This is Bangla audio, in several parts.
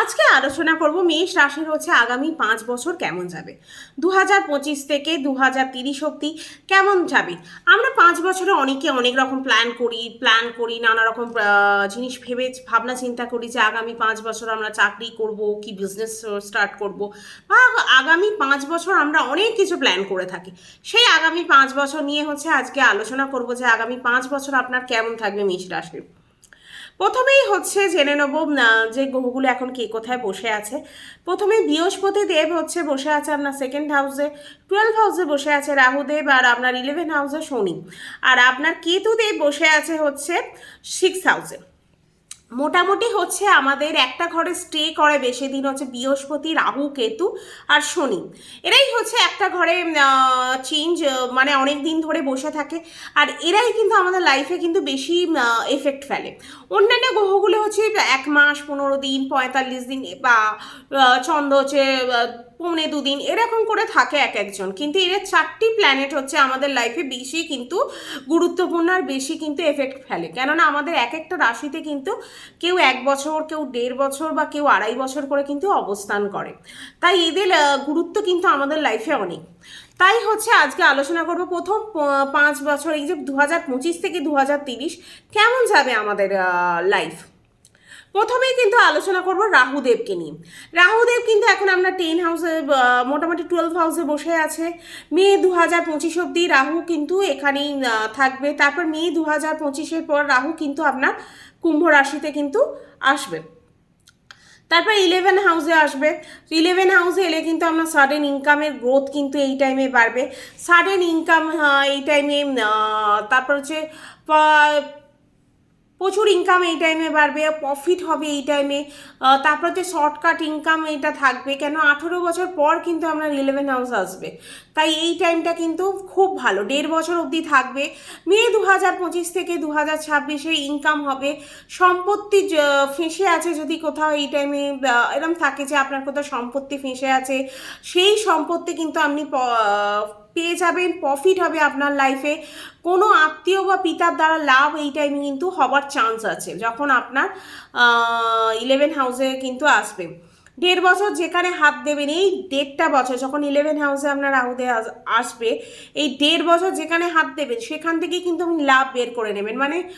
আজকে আলোচনা করব মেষ রাশির হচ্ছে আগামী পাঁচ বছর কেমন যাবে? দু হাজার পঁচিশ থেকে দু হাজার তিরিশ অব্দি কেমন যাবে? আমরা পাঁচ বছরে অনেকে অনেক রকম প্ল্যান করি প্ল্যান করি, নানা রকম জিনিস ভেবে ভাবনা চিন্তা করি যে আগামী পাঁচ বছর আমরা চাকরি করব, কি বিজনেস স্টার্ট করব। বা আগামী পাঁচ বছর আমরা অনেক কিছু প্ল্যান করে থাকি। সেই আগামী পাঁচ বছর নিয়ে হচ্ছে আজকে আলোচনা করব যে আগামী পাঁচ বছর আপনার কেমন থাকবে মেষ রাশির? প্রথমেই হচ্ছে জেনে নেব যে গ্রহগুলো এখন কে কোথায় বসে আছে। প্রথমে বৃহস্পতি দেব হচ্ছে বসে আছে আপনার সেকেন্ড হাউসে টুয়েলভ হাউসে বসে আছে রাহুদেব আর আপনার ইলেভেন হাউসে শনি। আর আপনার কেতু দেব বসে আছে হচ্ছে সিক্স হাউসে মোটামুটি হচ্ছে আমাদের একটা ঘরে স্টে করে বেশি দিন হচ্ছে বৃহস্পতি, রাহু, কেতু আর শনি। এরাই হচ্ছে একটা ঘরে চেঞ্জ মানে অনেক দিন ধরে বসে থাকে। আর এরাই কিন্তু আমাদের লাইফে কিন্তু বেশি এফেক্ট ফেলে। অন্যান্য গ্রহগুলো হচ্ছে এক মাস, পনেরো দিন, পঁয়তাল্লিশ দিন, বা চন্দ্র হচ্ছে পৌনে দুদিন, এরকম করে থাকে এক একজন। কিন্তু এর চারটি প্ল্যানেট হচ্ছে আমাদের লাইফে বেশি কিন্তু গুরুত্বপূর্ণ আর বেশি কিন্তু এফেক্ট ফেলে। কেননা আমাদের এক একটা রাশিতে কিন্তু কেউ এক বছর, কেউ দেড় বছর বা কেউ আড়াই বছর করে কিন্তু অবস্থান করে। তাই এদের গুরুত্ব কিন্তু আমাদের লাইফে অনেক। তাই হচ্ছে আজকে আলোচনা করব প্রথম পাঁচ বছর, এই যে দু হাজার পঁচিশ থেকে দু হাজার তিরিশ কেমন যাবে আমাদের লাইফ প্রথমেই কিন্তু আলোচনা করব রাহুদেবকে নিয়ে। রাহুদেব কিন্তু এখন আমরা টেন হাউসে মোটামুটি টুয়েলভ হাউসে বসে আছে। মে দু হাজার পঁচিশ অব্দি রাহু কিন্তু এখানেই থাকবে। তারপর মে দু হাজার পঁচিশের পর রাহু কিন্তু আপনার কুম্ভ রাশিতে কিন্তু আসবে। তারপর ইলেভেন হাউসে আসবে। ইলেভেন হাউসে এলে কিন্তু আপনার সাডেন ইনকামের গ্রোথ কিন্তু এই টাইমে বাড়বে। সাডেন ইনকাম এই টাইমে তারপর হচ্ছে প্রচুর ইনকাম এই টাইমে বাড়বে প্রফিট হবে এই টাইমে তারপর যে শর্টকাট ইনকাম এটা থাকবে, কেন আঠেরো বছর পর কিন্তু আপনার ইলেভেন হাউস আসবে। তাই এই টাইমটা কিন্তু খুব ভালো, দেড় বছর অবধি থাকবে। মে দু হাজার পঁচিশ থেকে দু হাজার ছাব্বিশে ইনকাম হবে। সম্পত্তি ফেঁসে আছে যদি কোথাও এই টাইমে এরকম থাকে যে আপনার কোথাও সম্পত্তি ফেঁসে আছে, সেই সম্পত্তি কিন্তু আপনি পেয়ে যাবেন প্রফিট হবে আপনার লাইফে কোনো আত্মীয় বা পিতার দ্বারা লাভ এই টাইমে কিন্তু হবার চান্স আছে, যখন আপনার ইলেভেন হাউসে কিন্তু আসবে। দেড় বছর যেখানে হাত দেবেন, এই দেড়টা বছর যখন ইলেভেন হাউসে আপনার আস- আসবে, এই দেড় বছর যেখানে হাত দেবেন, সেখান থেকে কিন্তু আপনি লাভ বের করে নেবেন। মানে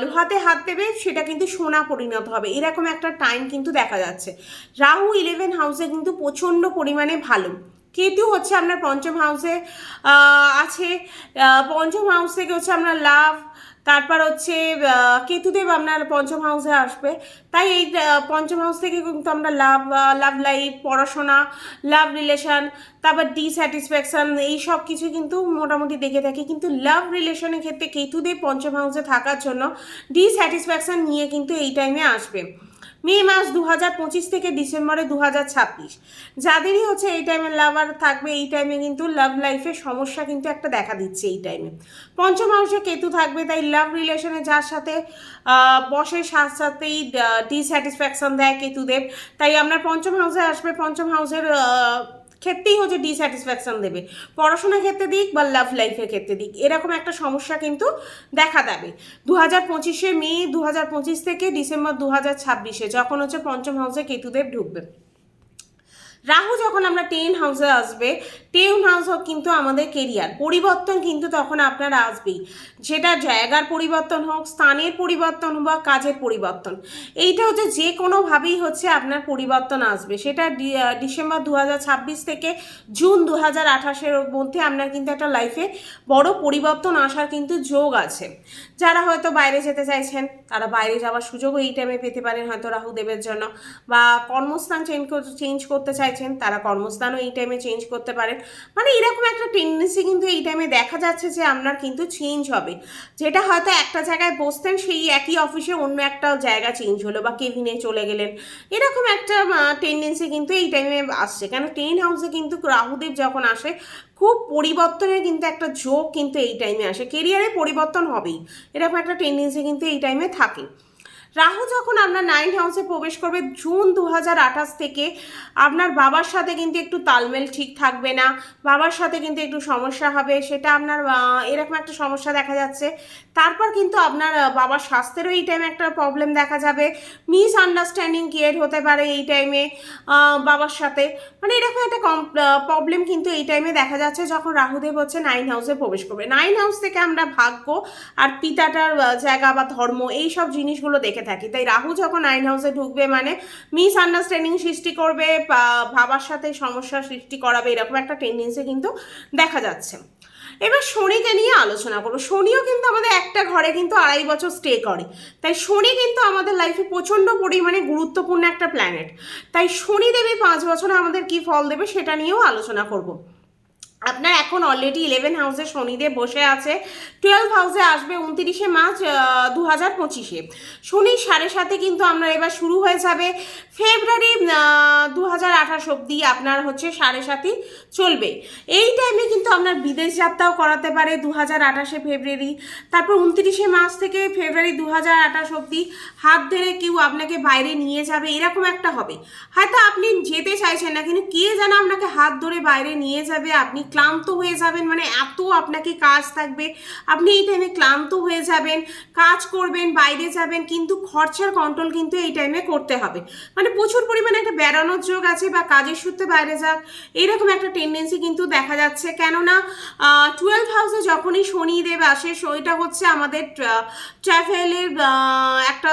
লোহাতে হাত দেবে, সেটা কিন্তু সোনা পরিণত হবে। এরকম একটা টাইম কিন্তু দেখা যাচ্ছে। রাহু ইলেভেন হাউসে কিন্তু প্রচণ্ড পরিমাণে ভালো। কেতু হচ্ছে আপনার পঞ্চম হাউসে আছে। পঞ্চম হাউস থেকে হচ্ছে আপনার লাভ, তারপর হচ্ছে কেতুদেব আপনার পঞ্চম হাউসে আসবে। তাই এই পঞ্চম হাউস থেকে কিন্তু আমরা লাভ লাভ লাইফ পড়াশোনা, লাভ রিলেশন তারপর ডিস্যাটিসফ্যাকশন এই সব কিছু কিন্তু মোটামুটি দেখে থাকি। কিন্তু লাভ রিলেশনের ক্ষেত্রে কেতুদেব পঞ্চম হাউসে থাকার জন্য ডিস্যাটিসফ্যাকশন নিয়ে কিন্তু এই টাইমে আসবে। মে মাস দু হাজার পঁচিশ থেকে ডিসেম্বরে দু হাজার ছাব্বিশ। যাদেরই হচ্ছে এই টাইমে লাভার থাকবে, এই টাইমে কিন্তু লাভ লাইফে সমস্যা কিন্তু একটা দেখা দিচ্ছে এই টাইমে পঞ্চম হাউসে কেতু থাকবে, তাই লাভ রিলেশনে যার সাথে বসের বসে সাথে সাথেই ডিস্যাটিসফ্যাকশন দেয় কেতুদের। তাই আপনার পঞ্চম হাউসে আসবে, পঞ্চম হাউসের ক্ষেত্রেই হচ্ছে ডিস্যাটিসফ্যাকশন দেবে। পড়াশোনার ক্ষেত্রে দিক বা লাভ লাইফের ক্ষেত্রে দিক, এরকম একটা সমস্যা কিন্তু দেখা দেবে। দু হাজার পঁচিশে মে দু হাজার পঁচিশ থেকে ডিসেম্বর দু হাজার ছাব্বিশে যখন হচ্ছে পঞ্চম হাউসে কেতুদেব ঢুকবে। রাহু যখন আমরা টেন হাউসে আসবে টেন হাউস হোক কিন্তু আমাদের কেরিয়ার। পরিবর্তন কিন্তু তখন আপনার আসবেই। যেটা জায়গার পরিবর্তন হোক, স্থানের পরিবর্তন হোক বা কাজের পরিবর্তন। এইটা হচ্ছে যে কোনোভাবেই হচ্ছে আপনার পরিবর্তন আসবে। সেটা ডিসেম্বর দু হাজার ছাব্বিশ থেকে জুন দু হাজার আঠাশের মধ্যে আপনার কিন্তু একটা লাইফে বড় পরিবর্তন আসার কিন্তু যোগ আছে। যারা হয়তো বাইরে যেতে চাইছেন, তারা বাইরে যাওয়ার সুযোগও এই টাইমে পেতে পারেন হয়তো রাহুদেবের জন্য। বা কর্মস্থান চেঞ্জ চেঞ্জ করতে চাইছেন, তারা কর্মস্থানও এই টাইমে চেঞ্জ করতে পারেন মানে এরকম একটা টেন্ডেন্সি কিন্তু এই টাইমে দেখা যাচ্ছে যে আপনার কিন্তু চেঞ্জ হবে। যেটা হয়তো একটা জায়গায় বসতেন, সেই একই অফিসে অন্য একটা জায়গা চেঞ্জ হলো বা কেবিনে চলে গেলেন। এরকম একটা টেন্ডেন্সি কিন্তু এই টাইমে আসছে। কেন টেন হাউসে কিন্তু রাহুদেব যখন আসে, খুব পরিবর্তনের কিন্তু একটা যোগ কিন্তু এই টাইমে আসে। কেরিয়ারে পরিবর্তন হবেই। এরকম একটা টেন্ডেন্সি কিন্তু এই টাইমে থাকে। রাহু যখন আপনার নাইন হাউসে প্রবেশ করবে জুন দু হাজার আঠাশ থেকে আপনার বাবার সাথে কিন্তু একটু তালমেল ঠিক থাকবে না, বাবার সাথে কিন্তু একটু সমস্যা হবে, সেটা আপনার এরকম একটা সমস্যা দেখা যাচ্ছে। তারপর কিন্তু আপনার বাবার স্বাস্থ্যেরও এই টাইমে একটা প্রবলেম দেখা যাবে মিস আন্ডারস্ট্যান্ডিং ক্রিয়েট হতে পারে এই টাইমে বাবার সাথে। মানে এরকম একটা কম প্রবলেম কিন্তু এই টাইমে দেখা যাচ্ছে যখন রাহুদেব হচ্ছে নাইন হাউসে প্রবেশ করবে। নাইন হাউস থেকে আমরা ভাগ্য আর পিতাটার জায়গা বা ধর্ম এই সব জিনিসগুলো দেখে থাকি। তাই রাহু যখন নাইন হাউসে ঢুকবে মানে মিস আন্ডারস্ট্যান্ডিং সৃষ্টি করবে ভাবার সাথে সমস্যা সৃষ্টি করাবে, এরকম একটা টেন্ডেন্সি কিন্তু দেখা যাচ্ছে। এবার শনিকে নিয়ে আলোচনা করব। শনিও কিন্তু আমাদের একটা ঘরে কিন্তু আড়াই বছর স্টে করে। তাই শনি কিন্তু আমাদের লাইফে প্রচণ্ড পরিমাণে গুরুত্বপূর্ণ একটা প্ল্যানেট তাই শনি দেবী পাঁচ বছরে আমাদের কি ফল দেবে সেটা নিয়েও আলোচনা করব। আপনার এখন অলরেডি ইলেভেন হাউসে শনিদেব বসে আছে। টুয়েলভ হাউসে আসবে উনতিরিশে মার্চ দু হাজার পঁচিশে। শনি সাড়ে সাথে কিন্তু আপনার এবার শুরু হয়ে যাবে। ফেব্রুয়ারি দু হাজার আঠাশ অব্দি আপনার হচ্ছে সাড়ে সাতই চলবে। এই টাইমে কিন্তু আপনার বিদেশ যাত্রাও করাতে পারে দু হাজার আঠাশে ফেব্রুয়ারি। তারপর উনতিরিশে মার্চ থেকে ফেব্রুয়ারি দু হাজার আঠাশ অব্দি হাত ধরে কেউ আপনাকে বাইরে নিয়ে যাবে, এরকম একটা হবে। হয়তো আপনি যেতে চাইছেন না, কিন্তু কে যেন আপনাকে হাত ধরে বাইরে নিয়ে যাবে, আপনি ক্লান্ত হয়ে যাবেন মানে এত আপনাকে কাজ থাকবে। আপনি এই টাইমে ক্লান্ত হয়ে যাবেন, কাজ করবেন, বাইরে যাবেন, কিন্তু খরচার কন্ট্রোল কিন্তু এই টাইমে করতে হবে। মানে প্রচুর পরিমাণে একটা বেড়ানোর যোগ আছে বা কাজের সূত্রে বাইরে যাক, এরকম একটা টেন্ডেন্সি কিন্তু দেখা যাচ্ছে। কেননা টুয়েলভ হাউসে যখনই শনিদেব আসে এটা হচ্ছে আমাদের ট্রাভেলের একটা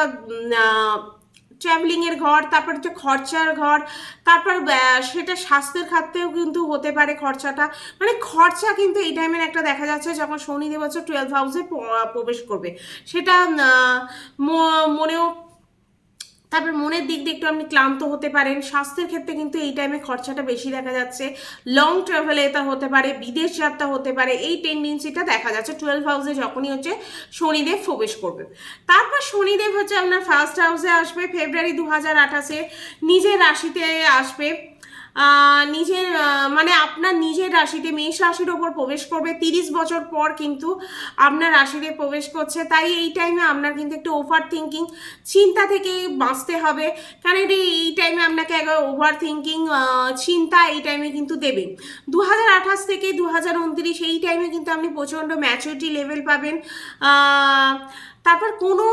ট্রাভেলিংয়ের ঘর, তারপর হচ্ছে খরচার ঘর, তারপর সেটা স্বাস্থ্যের খাতেও কিন্তু হতে পারে খরচাটা। মানে খরচা কিন্তু এই টাইমের একটা দেখা যাচ্ছে যখন শনিদেব হচ্ছে টুয়েলভ হাউসে প্রবেশ করবে। সেটা মনেও তারপর মনের দিক দিয়ে একটু আপনি ক্লান্ত হতে পারেন। স্বাস্থ্যের ক্ষেত্রে কিন্তু এই টাইমে খরচাটা বেশি দেখা যাচ্ছে। লং ট্রাভেলে এটা হতে পারে, বিদেশ যাত্রা হতে পারে, এই টেন্ডেন্সিটা দেখা যাচ্ছে। টুয়েলভ হাউসে যখনই হচ্ছে শনিদেব প্রবেশ করবে। তারপর শনিদেব হচ্ছে আপনার ফার্স্ট হাউসে আসবে ফেব্রুয়ারি দু হাজার আঠাশে। নিজের রাশিতে আসবে। নিজের মানে আপনার নিজের রাশিতে মেষ রাশির ওপর প্রবেশ করবে। তিরিশ বছর পর কিন্তু আপনার রাশিতে প্রবেশ করছে। তাই এই টাইমে আপনার কিন্তু একটু ওভার থিঙ্কিং চিন্তা থেকে বাঁচতে হবে। কারণ এটা এই টাইমে আপনাকে একবার ওভার থিঙ্কিং চিন্তা এই টাইমে কিন্তু দেবে। দু হাজার আঠাশ থেকে দু হাজার উনত্রিশ এই টাইমে কিন্তু আপনি প্রচণ্ড ম্যাচুরিটি লেভেল পাবেন। তারপর কোনো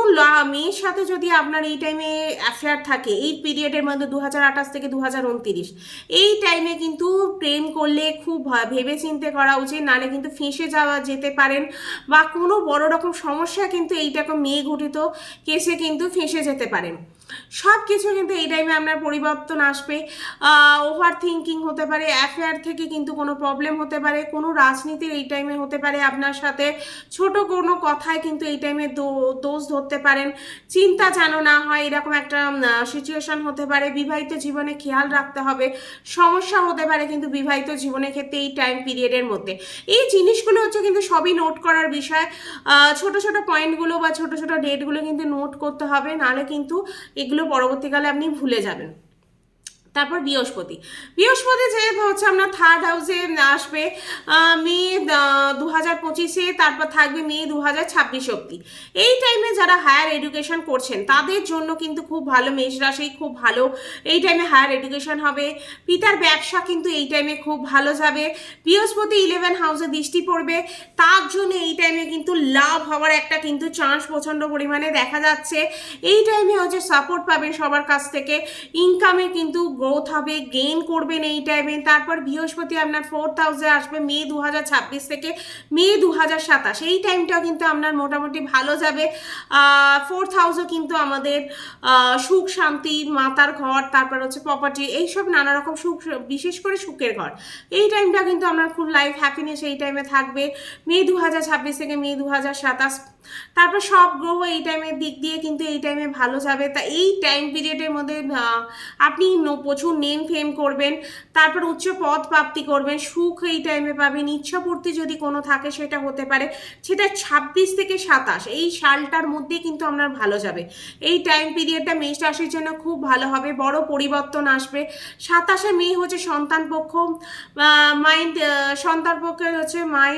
মেয়ের সাথে যদি আপনার এই টাইমে অ্যাফেয়ার থাকে, এই পিরিয়ডের মধ্যে দু হাজার আঠাশ থেকে দু হাজার উনত্রিশ, এই টাইমে কিন্তু প্রেম করলে খুব ভেবে চিনতে করা উচিত নাহলে কিন্তু ফেঁসে যাওয়া যেতে পারেন বা কোনো বড় রকম সমস্যা কিন্তু এইটাকে মেয়ে ঘটিত কেসে কিন্তু ফেঁসে যেতে পারেন। সব কিছু কিন্তু এই টাইমে আপনার পরিবর্তন আসবে। ওভার থিঙ্কিং হতে পারে অ্যাফেয়ার থেকে কিন্তু কোনো প্রবলেম হতে পারে, কোনো রাজনীতির এই টাইমে হতে পারে। আপনার সাথে ছোট কোনো কথায় কিন্তু এই টাইমে দোষ ধরতে পারেন। চিন্তা যেন না হয়, এরকম একটা সিচুয়েশন হতে পারে। বিবাহিত জীবনে খেয়াল রাখতে হবে। সমস্যা হতে পারে কিন্তু বিবাহিত জীবনের ক্ষেত্রে এই টাইম পিরিয়ডের মধ্যে। এই জিনিসগুলো হচ্ছে কিন্তু সবই নোট করার বিষয়। ছোট ছোট পয়েন্টগুলো বা ছোট ছোট ডেটগুলো কিন্তু নোট করতে হবে। নাহলে কিন্তু এগুলো পরবর্তীকালে আপনি ভুলে যাবেন। তারপর বৃহস্পতি। বৃহস্পতি যে হচ্ছে আমরা থার্ড হাউসে আসবে মে দু হাজার পঁচিশে, তারপর থাকবে মে দু হাজার ছাব্বিশ অব্দি এই টাইমে যারা হায়ার এডুকেশন করছেন, তাদের জন্য কিন্তু খুব ভালো মেষ রাশি, খুব ভালো এই টাইমে হায়ার এডুকেশন হবে। পিতার ব্যবসা কিন্তু এই টাইমে খুব ভালো যাবে। বৃহস্পতি ইলেভেন হাউসে দৃষ্টি পড়বে। তার জন্য এই টাইমে কিন্তু লাভ হওয়ার একটা কিন্তু চান্স প্রচণ্ড পরিমাণে দেখা যাচ্ছে। এই টাইমে হচ্ছে সাপোর্ট পাবেন সবার কাছ থেকে। ইনকামে কিন্তু গ্রোথ হবে গেইন করবেন এই টাইমে তারপর বৃহস্পতি আপনার ফোর্থ হাউসে আসবে, মে দু হাজার ছাব্বিশ থেকে মে দু হাজার সাতাশ। এই টাইমটাও কিন্তু আপনার মোটামুটি ভালো যাবে। ফোর্থ হাউসও কিন্তু আমাদের সুখ, শান্তি, মাতার ঘর, তারপর হচ্ছে প্রপার্টি এইসব নানা রকম সুখ, বিশেষ করে সুখের ঘর। এই টাইমটা কিন্তু আপনার ফুল লাইফ হ্যাপিনেস এই টাইমে থাকবে। মে দু হাজার ছাব্বিশ থেকে মে দু হাজার সাতাশ তারপর সব গ্রহ এই টাইমের দিক দিয়ে কিন্তু এই টাইমে ভালো যাবে। তা এই টাইম পিরিয়ডের মধ্যে আপনি প্রচুর নেম ফেম করবেন, তারপর উচ্চ পদ প্রাপ্তি করবেন, সুখ এই টাইমে পাবেন, ইচ্ছাপূর্তি যদি কোনো থাকে সেটা হতে পারে। সেটা ছাব্বিশ থেকে সাতাশ, এই সালটার মধ্যে কিন্তু আপনার ভালো যাবে। এই টাইম পিরিয়ডটা মেষ রাশির জন্য খুব ভালো হবে, বড় পরিবর্তন আসবে। সাতাশে মে হচ্ছে সন্তান পক্ষ মাইন্ড সন্তান পক্ষের হচ্ছে মাই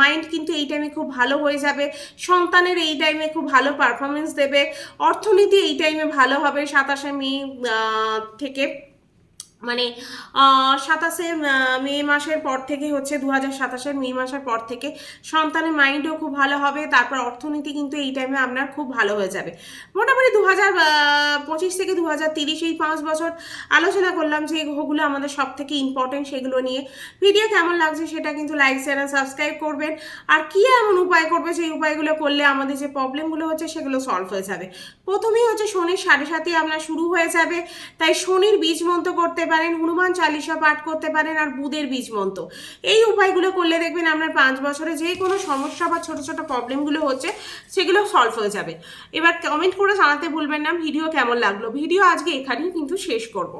মাইন্ড কিন্তু এই টাইমে খুব ভালো হয়ে যাবে। সন্তানের এই টাইমে খুব ভালো পারফরমেন্স দেবে। অর্থনীতি এই টাইমে ভালো হবে, সাতাশে মে থেকে। মানে সাতাশে মে মাসের পর থেকে হচ্ছে দু হাজার সাতাশের মে মাসের পর থেকে সন্তানের মাইন্ডও খুব ভালো হবে, তারপর অর্থনীতি কিন্তু এই টাইমে আপনার খুব ভালো হয়ে যাবে। মোটামুটি দু হাজার পঁচিশ থেকে দু হাজার তিরিশ এই পাঁচ বছর আলোচনা করলাম যে গ্রহগুলো আমাদের সব থেকে ইম্পর্টেন্ট সেগুলো নিয়ে। ভিডিও কেমন লাগছে সেটা কিন্তু লাইক শেয়ার সাবস্ক্রাইব করবেন। আর কী এমন উপায় করবে সেই উপায়গুলো করলে আমাদের যে প্রবলেমগুলো হচ্ছে সেগুলো সলভ হয়ে যাবে। প্রথমেই হচ্ছে শনির সাড়ে সাথে আপনার শুরু হয়ে যাবে, তাই শনির বীজ মন্ত্র করতে পারেন, হনুমান চালিশা পাঠ করতে পারেন আর বুধের বীজ মন্ত্র। এই উপায়গুলো করলে দেখবেন আপনার পাঁচ বছরে যে কোনো সমস্যা বা ছোট ছোট প্রবলেমগুলো হচ্ছে, সেগুলো সলভ হয়ে যাবে। এবার কমেন্ট করে জানাতে ভুলবেন না, ভিডিও কেমন লাগল? ভিডিও আজকে এখানেই কিন্তু শেষ করব।